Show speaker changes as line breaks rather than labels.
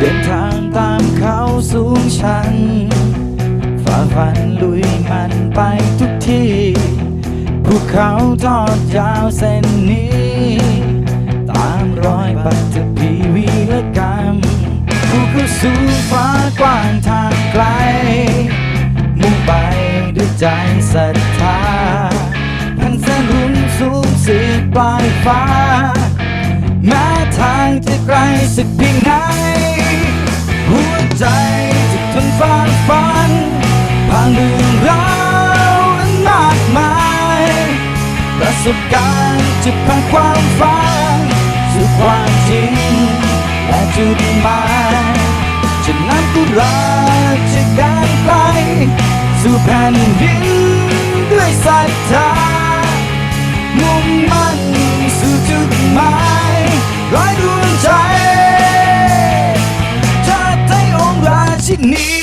เดินทางตามเขาสูงชัน ฝ่าฟันลุยมันไปทุกที่ภูเขาทอดยาวเส้นนี้ ตามรอยปัตตภีวีละกรรมภูเขาสูงฟ้ากว้างทางไกล มุ่งไปด้วยใจศรัทธาพันแสนหุ่นสูงสีปลายฟ้าแม้ทางจะไกลสักเพียงไหน ใจจะทนฟังฟันผ่านเรื่องราวนั้นมากมาย ประสบการณ์จะพาความฝันสู่ความจริงและจุดหมายจะนำกุหลาจะกันไป สู่แผ่นดินด้วยศรัทธามุ่งมั่นสู่จุดหมาย need